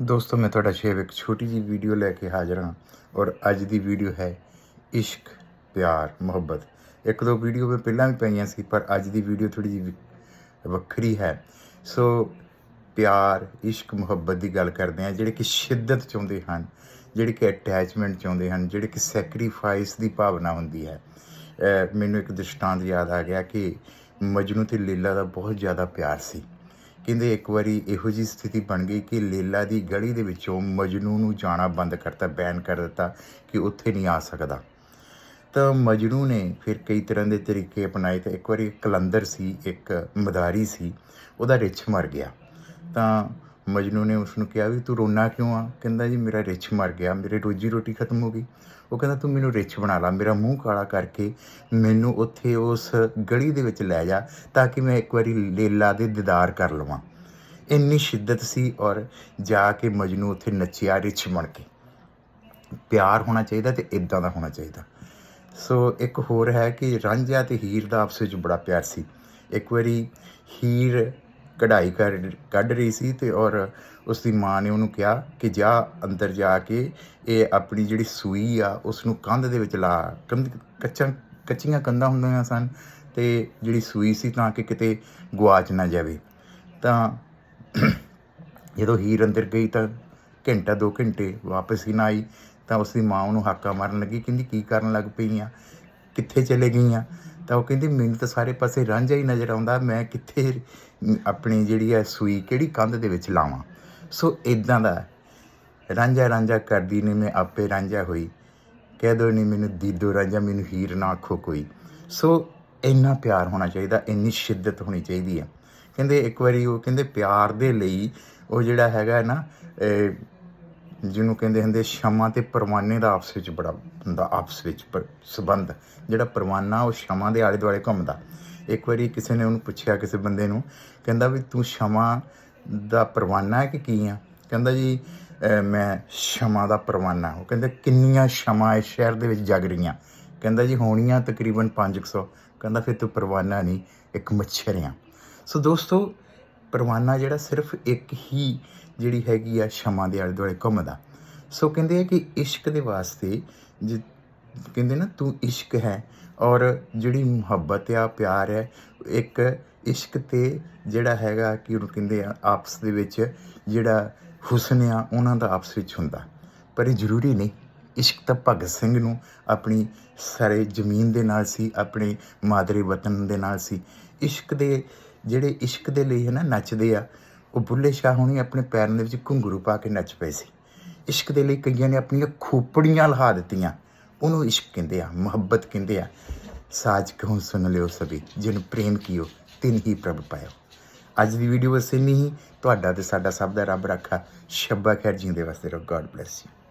ਦੋਸਤੋ, ਮੈਂ ਤੁਹਾਡਾ ਸ਼ੇਵ ਇੱਕ ਛੋਟੀ ਜੀ ਵੀਡੀਓ ਲੈ ਕੇ ਹਾਜ਼ਰ ਹਾਂ ਔਰ ਅੱਜ ਦੀ ਵੀਡੀਓ ਹੈ ਇਸ਼ਕ, ਪਿਆਰ, ਮੁਹੱਬਤ। ਇੱਕ ਦੋ ਵੀਡੀਓ ਮੈਂ ਪਹਿਲਾਂ ਵੀ ਪਈਆਂ ਸੀ, ਪਰ ਅੱਜ ਦੀ ਵੀਡੀਓ ਥੋੜੀ ਜਿਹੀ ਵੱਖਰੀ ਹੈ। ਸੋ, ਪਿਆਰ, ਇਸ਼ਕ, ਮੁਹੱਬਤ ਦੀ ਗੱਲ ਕਰਦੇ ਹਾਂ, ਜਿਹੜੇ ਕਿ ਸ਼ਿੱਦਤ ਚਾਹੁੰਦੇ ਹਨ, ਜਿਹੜੇ ਕਿ ਅਟੈਚਮੈਂਟ ਚਾਹੁੰਦੇ ਹਨ, ਜਿਹੜੇ ਕਿ ਸੈਕਰੀਫਾਈਸ ਦੀ ਭਾਵਨਾ ਹੁੰਦੀ ਹੈ। ਮੈਨੂੰ ਇੱਕ ਦ੍ਰਿਸ਼ਟਾਂਤ ਯਾਦ ਆ ਗਿਆ ਕਿ ਮਜਨੂ ਤੇ ਲੀਲਾ ਦਾ ਬਹੁਤ ਜ਼ਿਆਦਾ ਪਿਆਰ ਸੀ। ਕਹਿੰਦੇ ਇੱਕ ਵਾਰੀ ਇਹੋ ਜੀ ਸਥਿਤੀ ਬਣ ਗਈ ਕਿ ਲੀਲਾ ਦੀ ਗਲੀ ਦੇ ਵਿੱਚੋਂ ਮਜਨੂ ਨੂੰ ਜਾਣਾ ਬੰਦ ਕਰਤਾ, ਬੈਨ ਕਰ ਦਿੱਤਾ ਕਿ ਉੱਥੇ ਨਹੀਂ ਆ ਸਕਦਾ। ਤਾਂ ਮਜਨੂ ਨੇ ਫਿਰ ਕਈ ਤਰ੍ਹਾਂ ਦੇ ਤਰੀਕੇ ਅਪਣਾਏ ਤੇ ਇੱਕ ਵਾਰੀ ਇੱਕ ਕਲੰਦਰ ਸੀ, ਇੱਕ ਮਦਾਰੀ ਸੀ, ਉਹਦਾ ਰਿੱਛ ਮਰ ਗਿਆ। ਤਾਂ ਮਜਨੂੰ ਨੇ ਉਸ ਨੂੰ ਕਿਹਾ ਵੀ ਤੂੰ ਰੋਣਾ ਕਿਉਂ ਆ? ਕਹਿੰਦਾ ਜੀ ਮੇਰਾ ਰਿੱਛ ਮਰ ਗਿਆ, ਮੇਰੇ ਰੋਜੀ ਰੋਟੀ ਖਤਮ ਹੋ ਗਈ। ਉਹ ਕਹਿੰਦਾ ਤੂੰ ਮੈਨੂੰ ਰਿੱਛ ਬਣਾ ਲਾ, ਮੇਰਾ ਮੂੰਹ ਕਾਲਾ ਕਰਕੇ ਮੈਨੂੰ ਉੱਥੇ ਉਸ ਗਲੀ ਦੇ ਵਿੱਚ ਲੈ ਜਾ ਤਾਂ ਕਿ ਮੈਂ ਇੱਕ ਵਾਰੀ ਲੇਲਾ ਦੇ ਦੀਦਾਰ ਕਰ ਲਵਾਂ। ਇੰਨੀ ਸ਼ਿੱਦਤ ਸੀ ਔਰ ਜਾ ਕੇ ਮਜਨੂੰ ਉੱਥੇ ਨੱਚਿਆ ਰਿੱਛ ਬਣ ਕੇ। ਪਿਆਰ ਹੋਣਾ ਚਾਹੀਦਾ ਤੇ ਇਦਾਂ ਦਾ ਹੋਣਾ ਚਾਹੀਦਾ। ਸੋ ਇੱਕ ਹੋਰ ਹੈ ਕਿ ਰਾਂਝਾ ਤੇ ਹੀਰ ਦਾ ਆਪਸ ਵਿੱਚ ਬੜਾ ਪਿਆਰ ਸੀ। ਇੱਕ ਵਾਰੀ ਹੀਰ ਕਢਾਈ ਕਰ, ਕੱਢ ਰਹੀ ਸੀ ਤੇ ਔਰ ਉਸ ਦੀ ਮਾਂ ਨੇ ਉਹਨੂੰ ਕਿਹਾ ਕਿ ਜਾ ਅੰਦਰ ਜਾ ਕੇ ਇਹ ਆਪਣੀ ਜਿਹੜੀ ਸੂਈ ਆ ਉਸ ਨੂੰ ਕੰਧ ਦੇ ਵਿੱਚ ਲਾ। ਕੰਧ, ਕੱਚਾ, ਕੱਚੀਆਂ ਕੰਧਾਂ ਹੁੰਦੀਆਂ ਸਨ ਤੇ ਜਿਹੜੀ ਸੂਈ ਸੀ ਤਾਂ ਕਿ ਕਿਤੇ ਗੁਆਚ ਨਾ ਜਾਵੇ। ਤਾਂ ਜਦੋਂ ਹੀਰ ਅੰਦਰ ਗਈ ਤਾਂ ਘੰਟਾ, ਦੋ ਘੰਟੇ ਵਾਪਸ ਹੀ ਨਾ ਆਈ ਤਾਂ ਉਸ ਦੀ ਮਾਂ ਉਹਨੂੰ ਹਾਕਾ ਮਾਰਨ ਲੱਗੀ, ਕਹਿੰਦੀ, ਕੀ ਕਰਨ ਲੱਗ ਪਈ ਆ? ਕਿੱਥੇ ਚਲੇ ਗਈਆਂ? ਤਾਂ ਉਹ ਕਹਿੰਦੀ, ਮੈਨੂੰ ਤਾਂ ਸਾਰੇ ਪਾਸੇ ਰਾਂਝਾ ਹੀ ਨਜ਼ਰ ਆਉਂਦਾ, ਮੈਂ ਕਿੱਥੇ ਆਪਣੀ ਜਿਹੜੀ ਹੈ ਸੂਈ ਕਿਹੜੀ ਕੰਧ ਦੇ ਵਿੱਚ ਲਾਵਾਂ। ਸੋ ਇਦਾਂ ਦਾ ਰਾਂਝਾ ਰਾਂਝਾ ਕਰਦੀ ਨੇ, ਮੈਂ ਆਪੇ ਰਾਂਝਾ ਹੋਈ। ਕਹਿ ਦੋ ਨਹੀਂ ਮੈਨੂੰ ਦੀਦੋ ਰਾਂਝਾ, ਮੈਨੂੰ ਹੀਰ ਨਾ ਆਖੋ ਕੋਈ। ਸੋ ਇੰਨਾ ਪਿਆਰ ਹੋਣਾ ਚਾਹੀਦਾ, ਇੰਨੀ ਸ਼ਿੱਦਤ ਹੋਣੀ ਚਾਹੀਦੀ ਹੈ। ਕਹਿੰਦੇ ਇੱਕ ਵਾਰੀ ਉਹ ਕਹਿੰਦੇ ਪਿਆਰ ਦੇ ਲਈ ਉਹ ਜਿਹੜਾ ਹੈਗਾ ਨਾ ਜਿਹਨੂੰ ਕਹਿੰਦੇ ਹੁੰਦੇ ਸ਼ਮਾ ਤੇ ਪਰਵਾਨੇ ਦਾ ਆਪਸ ਵਿੱਚ ਬੜਾ ਹੁੰਦਾ, ਆਪਸ ਵਿੱਚ ਪਰ ਸਬੰਧ। ਜਿਹੜਾ ਪਰਵਾਨਾ, ਉਹ ਸ਼ਮਾ ਦੇ ਆਲੇ ਦੁਆਲੇ ਘੁੰਮਦਾ। ਇੱਕ ਵਾਰੀ ਕਿਸੇ ਨੇ ਉਹਨੂੰ ਪੁੱਛਿਆ, ਕਿਸੇ ਬੰਦੇ ਨੂੰ, ਕਹਿੰਦਾ ਵੀ ਤੂੰ ਸ਼ਮਾ ਦਾ ਪਰਵਾਨਾ ਹੈ ਕਿ ਕੀ ਆ? ਕਹਿੰਦਾ ਜੀ ਮੈਂ ਸ਼ਮਾ ਦਾ ਪਰਵਾਨਾ ਉਹ ਕਹਿੰਦੇ, ਕਿੰਨੀਆਂ ਸ਼ਮਾ ਇਸ ਸ਼ਹਿਰ ਦੇ ਵਿੱਚ ਜਗ ਰਹੀਆਂ? ਕਹਿੰਦਾ ਜੀ, ਹੋਣੀਆਂ ਤਕਰੀਬਨ 500 ਕਹਿੰਦਾ, ਫਿਰ ਤੂੰ ਪਰਵਾਨਾ ਨਹੀਂ, ਇੱਕ ਮੱਛਰ ਆ। ਸੋ ਦੋਸਤੋ ਪਰਵਾਨਾ ਜਿਹੜਾ ਸਿਰਫ ਇੱਕ ਹੀ ਜਿਹੜੀ ਹੈਗੀ ਆ ਸ਼ਮਾ ਦੇ ਆਲੇ ਦੁਆਲੇ ਘੁੰਮਦਾ। ਸੋ ਕਹਿੰਦੇ ਆ ਕਿ ਇਸ਼ਕ ਦੇ ਵਾਸਤੇ ਜਿ- ਕਹਿੰਦੇ ਨਾ ਤੂੰ ਇਸ਼ਕ ਹੈ ਔਰ ਜਿਹੜੀ ਮੁਹੱਬਤ ਆ, ਪਿਆਰ ਹੈ, ਇੱਕ ਇਸ਼ਕ ਤੇ ਜਿਹੜਾ ਹੈਗਾ ਕਿ ਉਹਨੂੰ ਕਹਿੰਦੇ ਆ ਆਪਸ ਦੇ ਵਿੱਚ ਜਿਹੜਾ ਹੁਸਨ ਆ, ਉਹਨਾਂ ਦਾ ਆਪਸ ਵਿੱਚ ਹੁੰਦਾ। ਪਰ ਇਹ ਜ਼ਰੂਰੀ ਨਹੀਂ। ਇਸ਼ਕ ਤਾਂ ਭਗਤ ਸਿੰਘ ਨੂੰ ਆਪਣੀ ਸਾਰੇ ਜ਼ਮੀਨ ਦੇ ਨਾਲ ਸੀ, ਆਪਣੇ ਮਾਦਰੇ ਵਤਨ ਦੇ ਨਾਲ ਸੀ। ਇਸ਼ਕ ਦੇ ਜਿਹੜੇ ਇਸ਼ਕ ਦੇ ਲਈ ਹੈ ਨਾ ਨੱਚਦੇ ਆ, ਉਹ ਬੁੱਲੇ ਸ਼ਾਹ ਹੁਣੀ ਆਪਣੇ ਪੈਰਾਂ ਦੇ ਵਿੱਚ ਘੁੰਗਰੂ ਪਾ ਕੇ ਨੱਚ ਪਏ ਸੀ। ਇਸ਼ਕ ਦੇ ਲਈ ਕਈਆਂ ਨੇ ਆਪਣੀਆਂ ਖੋਪੜੀਆਂ ਲਹਾ ਦਿੱਤੀਆਂ। ਉਹਨੂੰ ਇਸ਼ਕ ਕਹਿੰਦੇ ਆ, ਮੁਹੱਬਤ ਕਹਿੰਦੇ ਆ। ਸਾਜ ਕਹੂੰ ਸੁਣ ਲਿਓ ਸਭੀ ਜਿਹਨੂੰ ਪ੍ਰੇਮ ਕੀਓ, ਤਿਨ ਹੀ ਪ੍ਰਭ ਪਾਇਓ। ਅੱਜ ਦੀ ਵੀਡੀਓ ਬਸ ਇੰਨੀ ਹੀ। ਤੁਹਾਡਾ ਤੇ ਸਾਡਾ ਸਭ ਦਾ ਰੱਬ ਰੱਖਾ। ਸ਼ੱਬਾ ਖੈਰ, ਜੀਂਦੇ ਵਾਸਤੇ ਰਹੋ। God bless you